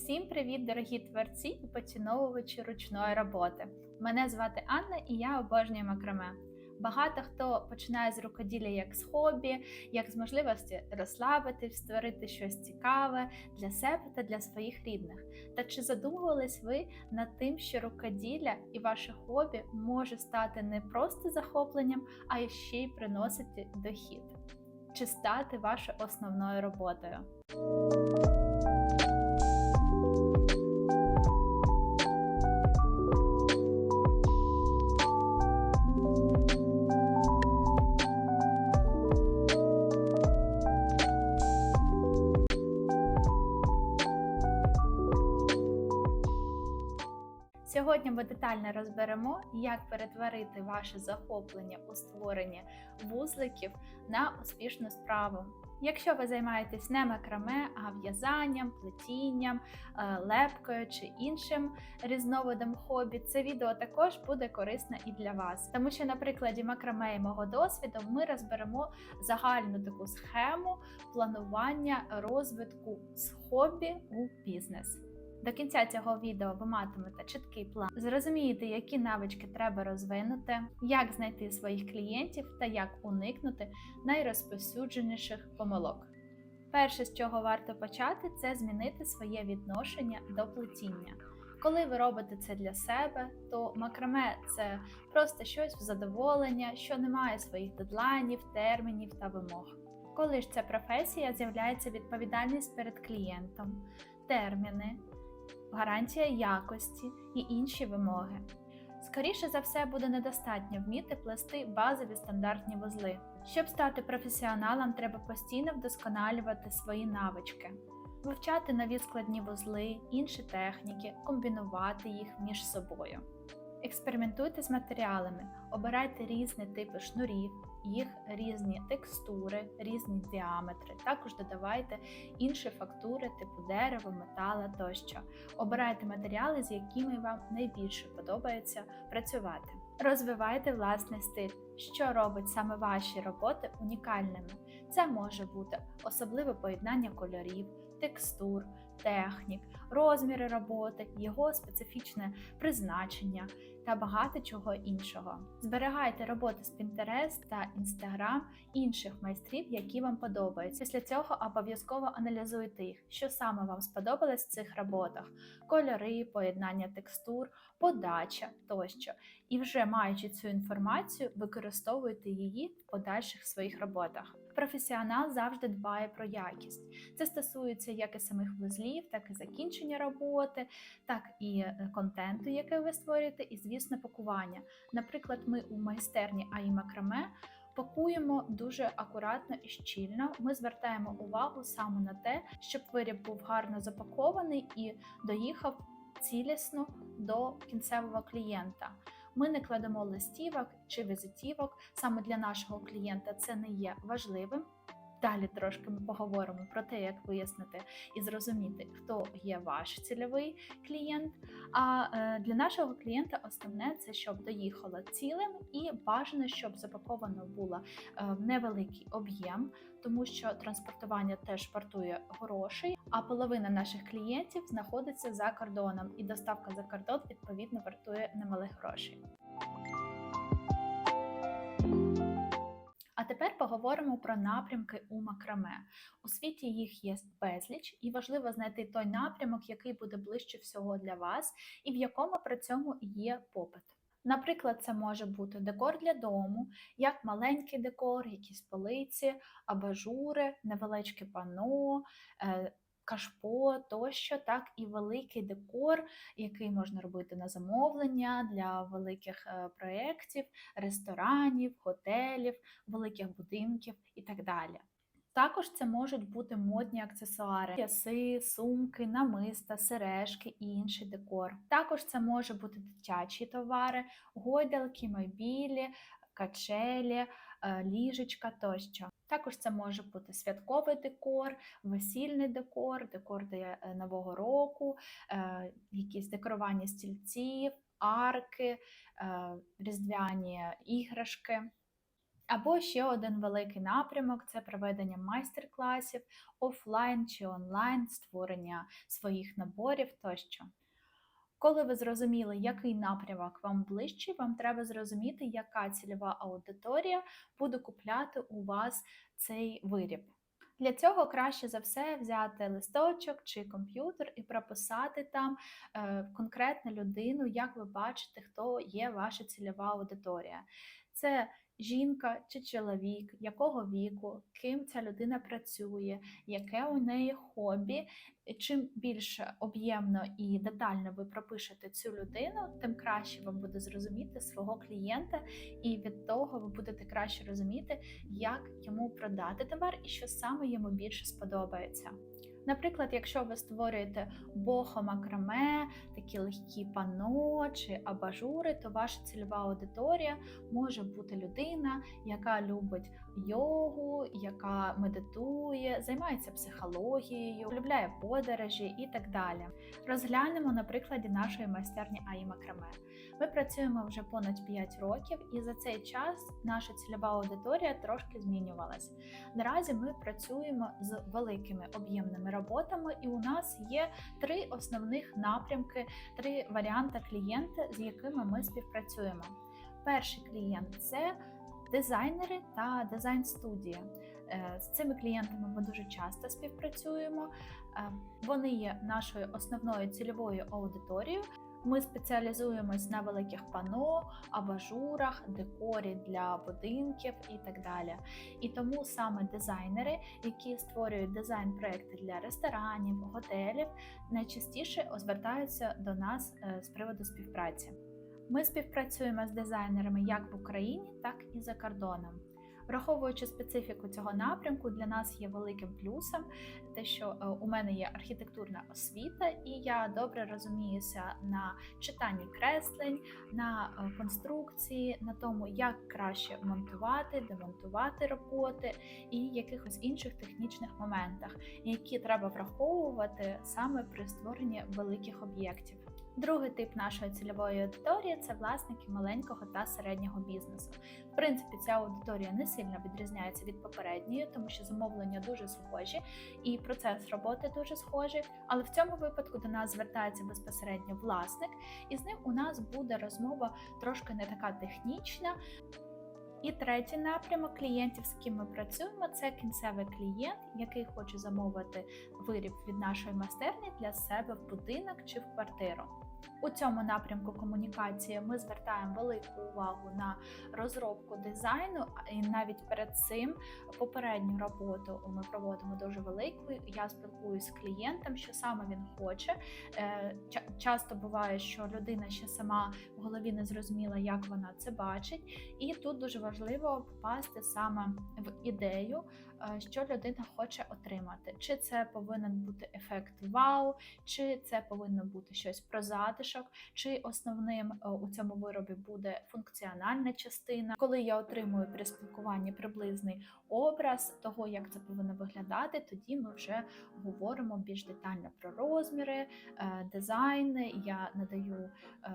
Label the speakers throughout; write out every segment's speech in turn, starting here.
Speaker 1: Всім привіт, дорогі творці і поціновувачі ручної роботи. Мене звати Анна і я обожнюю макраме. Багато хто починає з рукоділля як з хобі, як з можливості розслабитись, створити щось цікаве для себе та для своїх рідних. Та чи задумувались ви над тим, що рукоділля і ваше хобі може стати не просто захопленням, а ще й приносити дохід? Чи стати вашою основною роботою? Сьогодні ми детально розберемо, як перетворити ваше захоплення у створенні вузликів на успішну справу. Якщо ви займаєтесь не макраме, а в'язанням, плетінням, е, лепкою чи іншим різновидом хобі, це відео також буде корисне і для вас. Тому що на прикладі макраме і мого досвіду ми розберемо загальну таку схему планування розвитку з хобі у бізнес. До кінця цього відео ви матимете чіткий план, зрозумієте, які навички треба розвинути, як знайти своїх клієнтів та як уникнути найрозповсюдженіших помилок. Перше, з чого варто почати, це змінити своє відношення до плетіння. Коли ви робите це для себе, то макраме це просто щось в задоволення, що не має своїх дедлайнів, термінів та вимог. Коли ж ця професія з'являється відповідальність перед клієнтом, терміни, гарантія якості і інші вимоги. Скоріше за все, буде недостатньо вміти плести базові стандартні вузли. Щоб стати професіоналом, треба постійно вдосконалювати свої навички, вивчати нові складні вузли, інші техніки, комбінувати їх між собою. Експериментуйте з матеріалами, обирайте різні типи шнурів, їх різні текстури, різні діаметри. Також додавайте інші фактури, типу дерева, метала тощо. Обирайте матеріали, з якими вам найбільше подобається працювати. Розвивайте власний стиль, що робить саме ваші роботи унікальними. Це може бути особливе поєднання кольорів, текстур, технік, розміри роботи, його специфічне призначення та багато чого іншого. Зберігайте роботи з Pinterest та Instagram інших майстрів, які вам подобаються. Після цього обов'язково аналізуйте їх, що саме вам сподобалось в цих роботах: кольори, поєднання текстур, подача тощо. І вже маючи цю інформацію, використовуйте її в подальших своїх роботах. Професіонал завжди дбає про якість. Це стосується як і самих вузлів, так і закінчення роботи, так і е, контенту, який ви створюєте, і, звісно, пакування. Наприклад, ми у майстерні АІ Макраме пакуємо дуже акуратно і щільно. Ми звертаємо увагу саме на те, щоб виріб був гарно запакований і доїхав цілісно до кінцевого клієнта. Ми не кладемо листівок чи візитівок. Саме для нашого клієнта це не є важливим. Далі трошки ми поговоримо про те, як вияснити і зрозуміти, хто є ваш цільовий клієнт. А е, для нашого клієнта основне це щоб доїхало цілим і бажано, щоб запаковано було е, невеликий об'єм, тому що транспортування теж вартує грошей. А половина наших клієнтів знаходиться за кордоном, і доставка за кордон відповідно вартує немалих грошей. А тепер поговоримо про напрямки у макраме. У світі їх є безліч, і важливо знайти той напрямок, який буде ближче всього для вас, і в якому при цьому є попит. Наприклад, це може бути декор для дому, як маленький декор, якісь полиці, абажури, невеличке пано, е, кашпо тощо, так і великий декор, який можна робити на замовлення для великих е, проєктів, ресторанів, готелів, великих будинків і так далі. Також це можуть бути модні аксесуари, яси, сумки, намиста, сережки і інший декор. Також це може бути дитячі товари, гойдалки, мобілі, качелі, е, ліжечка тощо. Також це може бути святковий декор, весільний декор, декор для е, Нового року, е, якісь декорування стільців, арки, різдвяні іграшки. Або ще один великий напрямок це проведення майстер-класів, офлайн чи онлайн, створення своїх наборів тощо. Коли ви зрозуміли, який напрямок вам ближчий, вам треба зрозуміти, яка цільова аудиторія буде купляти у вас цей виріб. Для цього краще за все взяти листочок чи комп'ютер і прописати там е, конкретну людину, як ви бачите, хто є ваша цільова аудиторія. Це жінка чи чоловік, якого віку, ким ця людина працює, яке у неї хобі. Чим більше об'ємно і детально ви пропишете цю людину, тим краще вам буде зрозуміти свого клієнта, і від того ви будете краще розуміти, як йому продати товар і що саме йому більше сподобається. Наприклад, якщо ви створюєте бохо макраме, такі легкі пано чи абажури, то ваша цільова аудиторія може бути людина, яка любить йогу, яка медитує, займається психологією, полюбляє подорожі і так далі. Розглянемо на прикладі нашої майстерні Макраме. Ми працюємо вже понад 5 років, і за цей час наша цільова аудиторія трошки змінювалась. Наразі ми працюємо з великими об'ємними роботами, і у нас є три основних напрямки, три варіанти клієнта, з якими ми співпрацюємо. Перший клієнт це дизайнери та дизайн-студія. Е, З цими клієнтами ми дуже часто співпрацюємо. Е, Вони є нашою основною цільовою аудиторією. Ми спеціалізуємось на великих пано, абажурах, декорі для будинків і так далі. І тому саме дизайнери, які створюють дизайн-проекти для ресторанів, готелів, найчастіше звертаються до нас е, з приводу співпраці. Ми співпрацюємо з дизайнерами як в Україні, так і за кордоном. Враховуючи специфіку цього напрямку, для нас є великим плюсом те, що е, у мене є архітектурна освіта, і я добре розуміюся на читанні креслень, на е, конструкції, на тому, як краще монтувати, демонтувати роботи і якихось інших технічних моментах, які треба враховувати саме при створенні великих об'єктів. Другий тип нашої цільової аудиторії це власники маленького та середнього бізнесу. В принципі, ця аудиторія не сильно відрізняється від попередньої, тому що замовлення дуже схожі і процес роботи дуже схожий. Але в цьому випадку до нас звертається безпосередньо власник, і з ним у нас буде розмова трошки не така технічна. І третій напрямок клієнтів, з ким ми працюємо, це кінцевий клієнт, який хоче замовити виріб від нашої майстерні для себе в будинок чи в квартиру. У цьому напрямку комунікації ми звертаємо велику увагу на розробку дизайну, і навіть перед цим попередню роботу ми проводимо дуже велику. Я спілкуюся з клієнтом, що саме він хоче. Е, Часто буває, що людина ще сама в голові не зрозуміла, як вона це бачить, і тут дуже важливо попасти саме в ідею, е, що людина хоче отримати. Чи це повинен бути ефект вау, чи це повинно бути щось про затишок, чи основним е, у цьому виробі буде функціональна частина. Коли я отримую при спілкуванні приблизний образ того, як це повинно виглядати, тоді ми вже говоримо більш детально про розміри, е, дизайн. Я надаю е,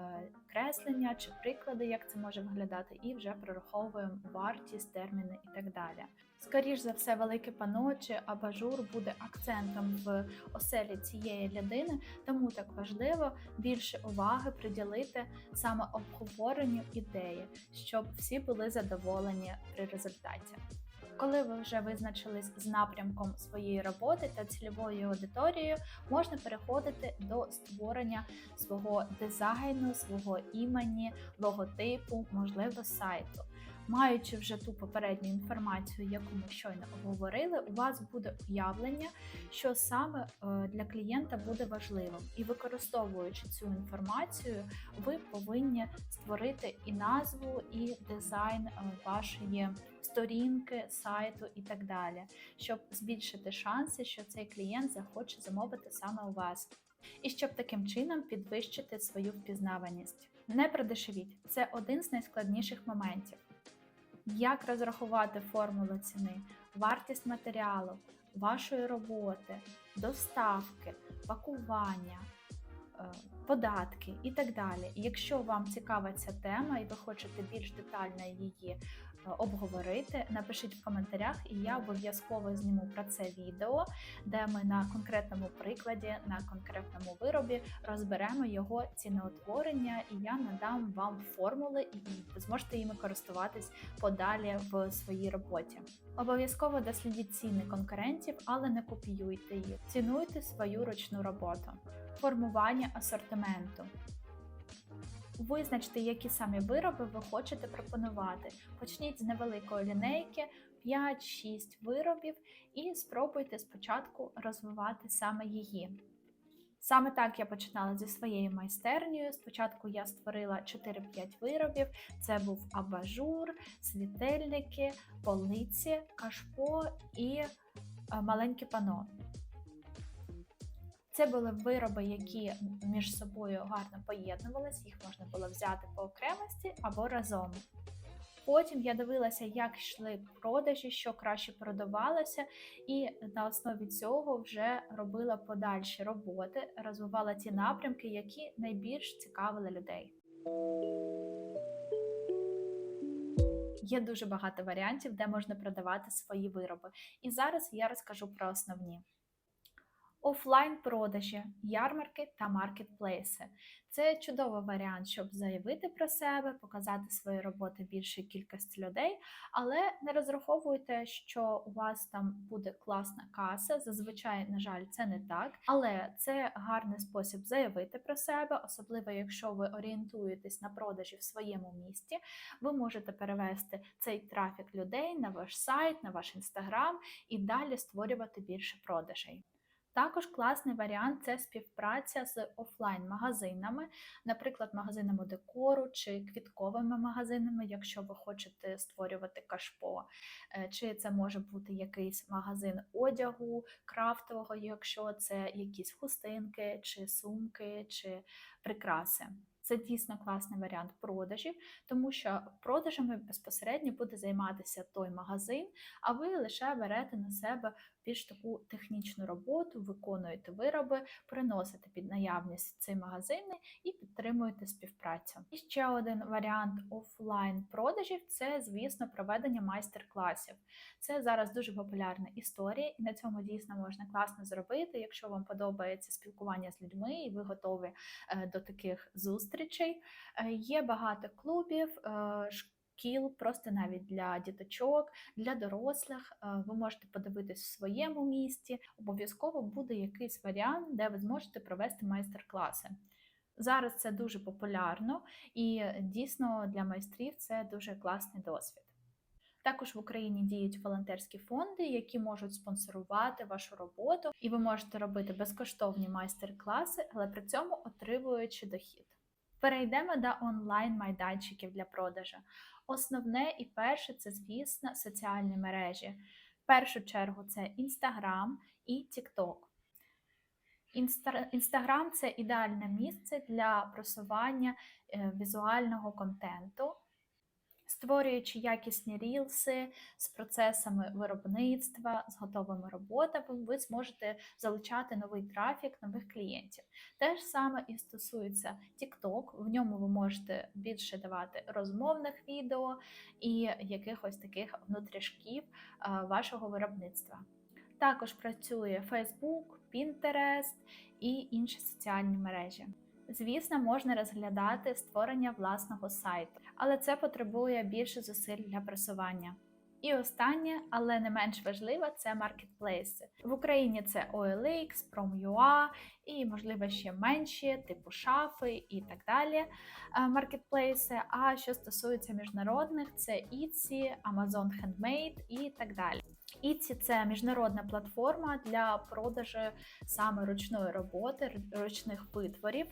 Speaker 1: креслення чи приклади, як це може виглядати, і вже прораховуємо вартість, терміни і так далі. Скоріш за все, велике пано чи абажур буде акцентом в оселі цієї людини, тому так важливо більше уваги приділити саме обговоренню ідеї, щоб всі були задоволені при результаті. Коли ви вже визначились з напрямком своєї роботи та цільовою аудиторією, можна переходити до створення свого дизайну, свого імені, логотипу, можливо, сайту. Маючи вже ту попередню інформацію, яку ми щойно обговорили, у вас буде уявлення, що саме е, для клієнта буде важливим, і використовуючи цю інформацію, ви повинні створити і назву, і дизайн е, вашої сторінки, сайту і так далі, щоб збільшити шанси, що цей клієнт захоче замовити саме у вас. І щоб таким чином підвищити свою впізнаваність. Не продешевіть це один з найскладніших моментів. Як розрахувати формулу ціни, вартість матеріалу, вашої роботи, доставки, пакування, податки і так далі. Якщо вам цікава ця тема і ви хочете більш детально її е, обговорити, напишіть в коментарях, і я обов'язково зніму про це відео, де ми на конкретному прикладі, на конкретному виробі розберемо його ціноутворення, і я надам вам формули, і ви зможете їми користуватись подалі в своїй роботі. Обов'язково дослідіть ціни конкурентів, але не копіюйте їх. Цінуйте свою ручну роботу. Формування асортименту. Визначте, які самі вироби ви хочете пропонувати. Почніть з невеликої лінейки 5-6 виробів і спробуйте спочатку розвивати саме її. Саме так я починала зі своєю майстернею. Спочатку я створила 4-5 виробів. Це був абажур, світильники, полиці, кашпо і е, маленьке пано. Це були вироби, які між собою гарно поєднувалися, їх можна було взяти по окремості або разом. Потім я дивилася, як йшли продажі, що краще продавалося, і на основі цього вже робила подальші роботи, розвивала ті напрямки, які найбільш цікавили людей. Є дуже багато варіантів, де можна продавати свої вироби. І зараз я розкажу про основні. Офлайн продажі, ярмарки та маркетплейси це чудовий варіант, щоб заявити про себе, показати свої роботи більшій кількості людей, але не розраховуйте, що у вас там буде класна каса. Зазвичай, на жаль, це не так, але це гарний спосіб заявити про себе, особливо якщо ви орієнтуєтесь на продажі в своєму місті. Ви можете перевести цей трафік людей на ваш сайт, на ваш інстаграм і далі створювати більше продажей. Також класний варіант це співпраця з офлайн-магазинами, наприклад, магазинами декору чи квітковими магазинами, якщо ви хочете створювати кашпо, Е, чи це може бути якийсь магазин одягу, крафтового, якщо це якісь хустинки, чи сумки, чи прикраси. Це дійсно класний варіант продажів, тому що продажами безпосередньо буде займатися той магазин, а ви лише берете на себе більш таку технічну роботу, виконуєте вироби, приносите під наявність ці магазини і підтримуєте співпрацю. І ще один варіант офлайн продажів це, звісно, проведення майстер-класів. Це зараз дуже популярна історія, і на цьому дійсно можна класно зробити, якщо вам подобається спілкування з людьми, і ви готові е, до таких зустрічей. Е, Є багато клубів. е, Шкіл просто навіть для діточок, для дорослих. Е, Ви можете подивитись в своєму місті. Обов'язково буде якийсь варіант, де ви зможете провести майстер-класи. Зараз це дуже популярно і дійсно для майстрів це дуже класний досвід. Також в Україні діють волонтерські фонди, які можуть спонсорувати вашу роботу, і ви можете робити безкоштовні майстер-класи, але при цьому отримуючи дохід. Перейдемо до онлайн-майданчиків для продажу. Основне і перше це, звісно, соціальні мережі. В першу чергу це Instagram і TikTok. Інстаграм це ідеальне місце для просування е, візуального контенту, створюючи якісні рілси з процесами виробництва, з готовими роботами, ви зможете залучати новий трафік, нових клієнтів. Те ж саме і стосується TikTok, в ньому ви можете більше давати розмовних відео і якихось таких внутрішків вашого виробництва. Також працює Facebook, Pinterest і інші соціальні мережі. Звісно, можна розглядати створення власного сайту, але це потребує більше зусиль для просування. І останнє, але не менш важливе, це маркетплейси. В Україні це OLX, Prom.ua і, можливо, ще менші, типу шафи і так далі. Маркетплейси. А що стосується міжнародних, це Etsy, Amazon Handmade і так далі. Etsy – це міжнародна платформа для продажу саме ручної роботи, ручних витворів.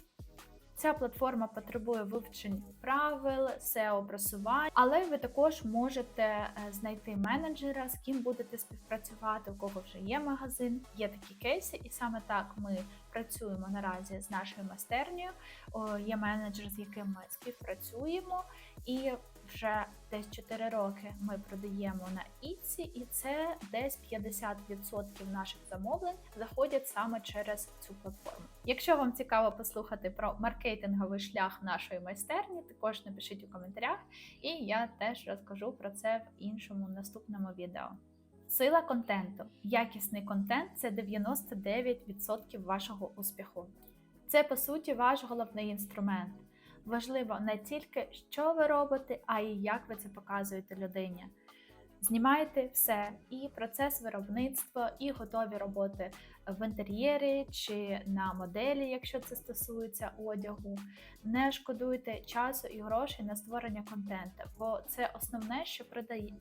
Speaker 1: Ця платформа потребує вивчень правил, SEO просувань, але ви також можете знайти менеджера, з ким будете співпрацювати, у кого вже є магазин. Є такі кейси, і саме так ми працюємо наразі з нашою майстернею. Є менеджер, з яким ми співпрацюємо, і вже десь 4 роки ми продаємо на Etsy, і це десь 50% наших замовлень заходять саме через цю платформу. Якщо вам цікаво послухати про маркетинговий шлях нашої майстерні, також напишіть у коментарях, і я теж розкажу про це в іншому наступному відео. Сила контенту. Якісний контент це 99% вашого успіху. Це по суті ваш головний інструмент. Важливо не тільки, що ви робите, а й як ви це показуєте людині. Знімайте все, і процес виробництва, і готові роботи в інтер'єрі чи на моделі, якщо це стосується одягу. Не шкодуйте часу і грошей на створення контенту, бо це основне, що продає.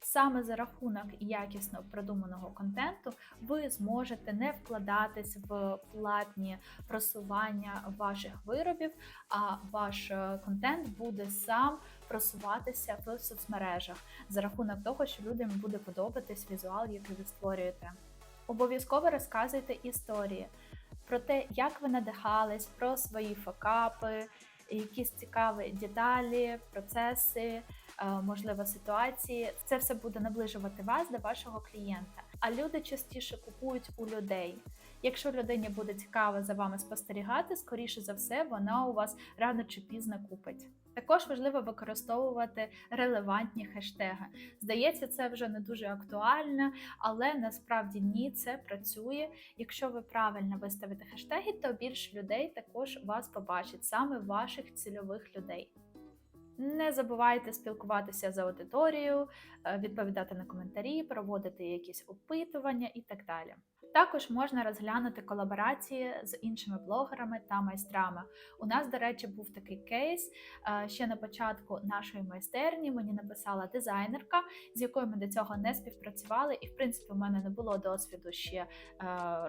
Speaker 1: Саме за рахунок якісно продуманого контенту ви зможете не вкладатись в платні просування ваших виробів, а ваш е, контент буде сам просуватися в соцмережах за рахунок того, що людям буде подобатись візуал, який ви створюєте. Обов'язково розказуйте історії про те, як ви надихались, про свої факапи, якісь цікаві деталі, процеси, можливо, ситуації. Це все буде наближувати вас до вашого клієнта. А люди частіше купують у людей. Якщо людині буде цікаво за вами спостерігати, скоріше за все, вона у вас рано чи пізно купить. Також важливо використовувати релевантні хештеги. Здається, це вже не дуже актуально, але насправді ні, це працює. Якщо ви правильно виставите хештеги, то більше людей також вас побачить, саме ваших цільових людей. Не забувайте спілкуватися з аудиторією, е, відповідати на коментарі, проводити якісь опитування і так далі. Також можна розглянути колаборації з іншими блогерами та майстрами. У нас, до речі, був такий кейс е, ще на початку нашої майстерні. Мені написала дизайнерка, з якою ми до цього не співпрацювали, і в принципі у мене не було досвіду ще е,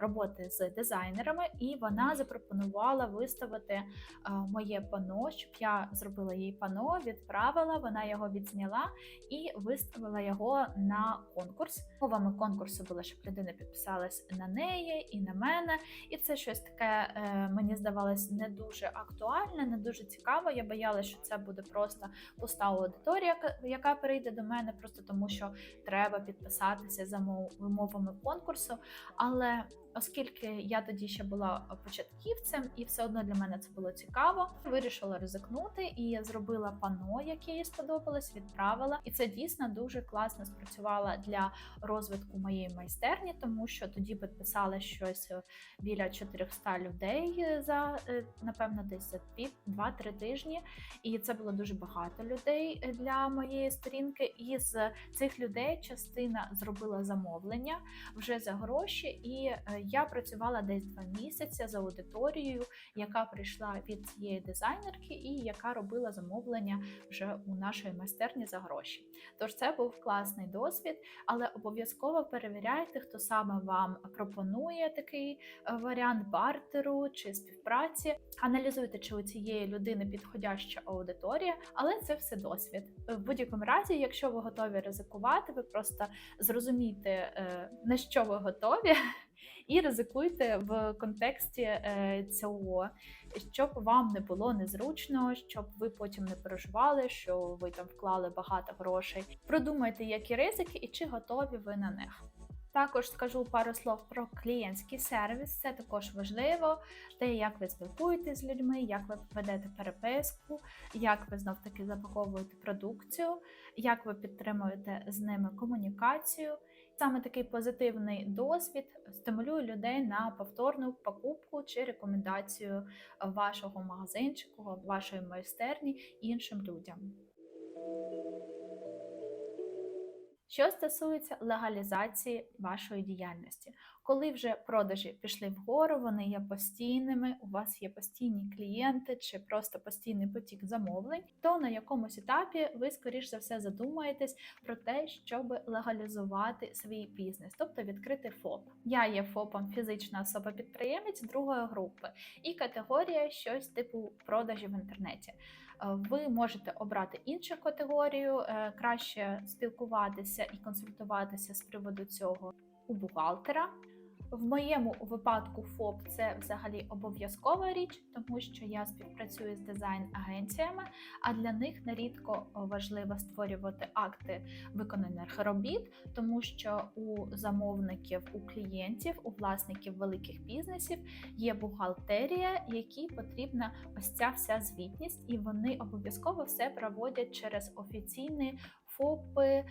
Speaker 1: роботи з дизайнерами. І вона запропонувала виставити е, моє пано, щоб я зробила їй пано, відправила. Вона його відзняла і виставила його на конкурс. Мовами конкурсу було, щоб людина підписалась на неї і на мене. І це щось таке е, мені здавалось не дуже актуальне, не дуже цікаво. Я боялася, що це буде просто пуста аудиторія, яка- перейде до мене, просто тому що треба підписатися за мов- вимовами конкурсу. Але оскільки я тоді ще була початківцем, і все одно для мене це було цікаво, вирішила ризикнути і я зробила пано, яке їй сподобалось, відправила. І це дійсно дуже класно спрацювало для розвитку моєї майстерні, тому що тоді підписали щось е, біля 400 людей за е, напевно десь за 2-3 тижні. І це було дуже багато людей е, для моєї сторінки. І з цих людей частина зробила замовлення вже за гроші, і я працювала десь два місяці з аудиторією, яка прийшла від цієї дизайнерки, і яка робила замовлення вже у нашої майстерні за гроші. Тож це був класний досвід, але обов'язково перевіряйте, хто саме вам пропонує такий е, варіант бартеру чи співпраці. Аналізуйте, чи у цієї людини підходяща аудиторія, але це все досвід. В будь-якому разі, якщо ви готові ризикувати, ви просто зрозумійте, е, на що ви готові. І ризикуйте в контексті е, цього, щоб вам не було незручно, щоб ви потім не переживали, що ви там вклали багато грошей. Продумайте, які ризики і чи готові ви на них. Також скажу пару слов про клієнтський сервіс. Це також важливо. Те, як ви спілкуєтесь з людьми, як ви ведете переписку, як ви знов таки запаковуєте продукцію, як ви підтримуєте з ними комунікацію. Саме такий позитивний досвід стимулює людей на повторну покупку чи рекомендацію вашого магазинчику, вашої майстерні іншим людям. Що стосується легалізації вашої діяльності, коли вже продажі пішли вгору, вони є постійними, у вас є постійні клієнти чи просто постійний потік замовлень, то на якомусь етапі ви, скоріш за все, задумаєтесь про те, щоб легалізувати свій бізнес, тобто відкрити ФОП. Я є ФОПом фізична особа-підприємець другої групи, і категорія щось типу продажі в інтернеті. Е, Ви можете обрати іншу категорію, е, краще спілкуватися і консультуватися з приводу цього у бухгалтера. В моєму випадку ФОП це взагалі обов'язкова річ, тому що я співпрацюю з дизайн-агенціями, а для них нерідко важливо створювати акти виконаних робіт, тому що у замовників, у клієнтів, у власників великих бізнесів є бухгалтерія, якій потрібна ось ця вся звітність, і вони обов'язково все проводять через офіційні ФОПи.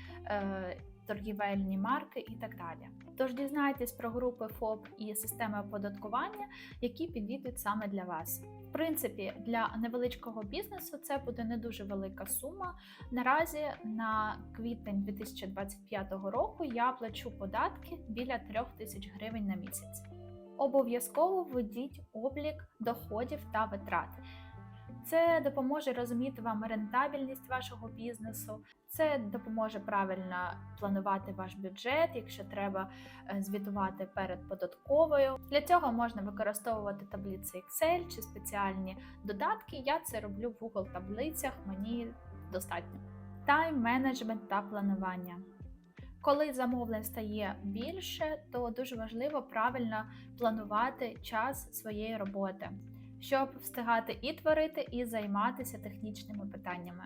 Speaker 1: Торгівельні марки і так далі. Тож дізнайтесь про групи ФОП і системи оподаткування, які підійдуть саме для вас. В принципі, для невеличкого бізнесу це буде не дуже велика сума. Наразі на квітень 2025 року я плачу податки біля 3 тисяч гривень на місяць. Обов'язково введіть облік доходів та витрат. Це допоможе розуміти вам рентабельність вашого бізнесу, це допоможе правильно планувати ваш бюджет, якщо треба е, звітувати перед податковою. Для цього можна використовувати таблиці Excel чи спеціальні додатки. Я це роблю в Google таблицях, мені достатньо. Тайм менеджмент та планування. Коли замовлень стає більше, то дуже важливо правильно планувати час своєї роботи щоб встигати і творити, і займатися технічними питаннями.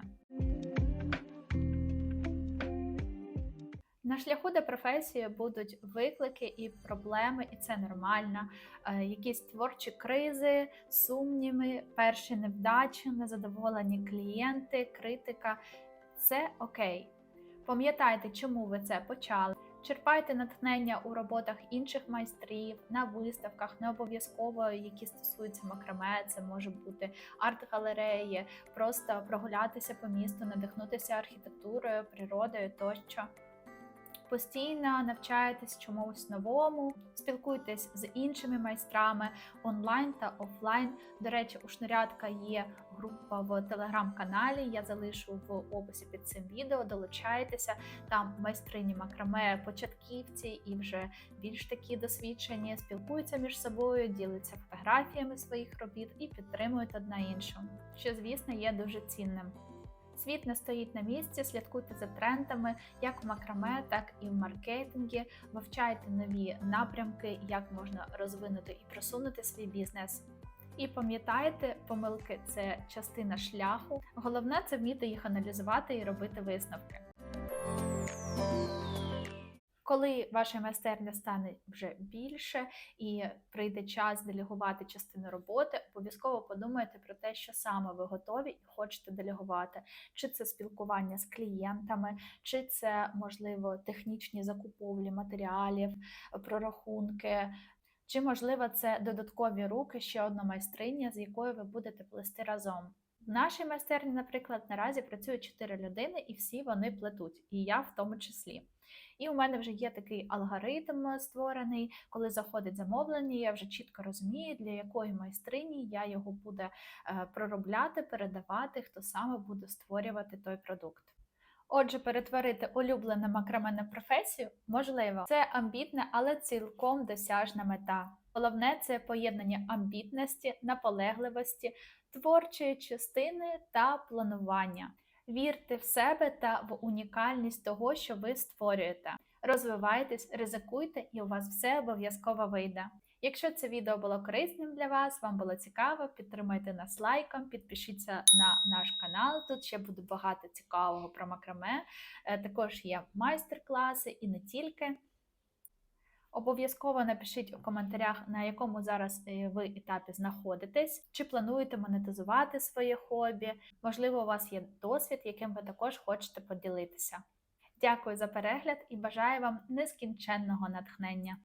Speaker 1: На шляху до професії будуть виклики і проблеми, і це нормально. Е, якісь творчі кризи, сумніви, перші невдачі, незадоволені клієнти, критика це окей. Пам'ятайте, чому ви це почали. Черпайте натхнення у роботах інших майстрів, на виставках, не обов'язково, які стосуються макраме, це може бути арт-галереї, просто прогулятися по місту, надихнутися архітектурою, природою тощо постійно навчаєтесь чомусь новому, спілкуйтесь з іншими майстрами онлайн та офлайн. До речі, у шнурятка є група в телеграм-каналі. Я залишу в описі під цим відео. Долучайтеся там майстрині макраме, початківці і вже більш такі досвідчені, спілкуються між собою, діляться фотографіями своїх робіт і підтримують одна іншу, що звісно є дуже цінним. Світ не стоїть на місці, слідкуйте за трендами, як в макраме, так і в маркетингі, вивчайте нові напрямки, як можна розвинути і просунути свій бізнес. І пам'ятайте, помилки це частина шляху. Головне це вміти їх аналізувати і робити висновки. Коли ваша майстерня стане вже більше і прийде час делегувати частину роботи, обов'язково подумайте про те, що саме ви готові і хочете делегувати, чи це спілкування з клієнтами, чи це можливо технічні закуповлі матеріалів, прорахунки. Чи, можливо, це додаткові руки, ще одна майстриня, з якою ви будете плести разом. В нашій майстерні, наприклад, наразі працюють 4 людини, і всі вони плетуть, і я в тому числі. І у мене вже є такий алгоритм створений, коли заходить замовлення, я вже чітко розумію, для якої майстрині я його буде е, проробляти, передавати, хто саме буде створювати той продукт. Отже, перетворити улюблене макраме на професію можливо. Це амбітна, але цілком досяжна мета. Головне це поєднання амбітності, наполегливості, творчої частини та планування. Вірте в себе та в унікальність того, що ви створюєте. Розвивайтесь, ризикуйте, і у вас все обов'язково вийде. Якщо це відео було корисним для вас, вам було цікаво, підтримайте нас лайком, підпишіться на наш канал. Тут ще буде багато цікавого про макраме. Е, також є майстер-класи і не тільки. Обов'язково напишіть у коментарях, на якому зараз е, ви етапі знаходитесь, чи плануєте монетизувати своє хобі. Можливо, у вас є досвід, яким ви також хочете поділитися. Дякую за перегляд і бажаю вам нескінченного натхнення!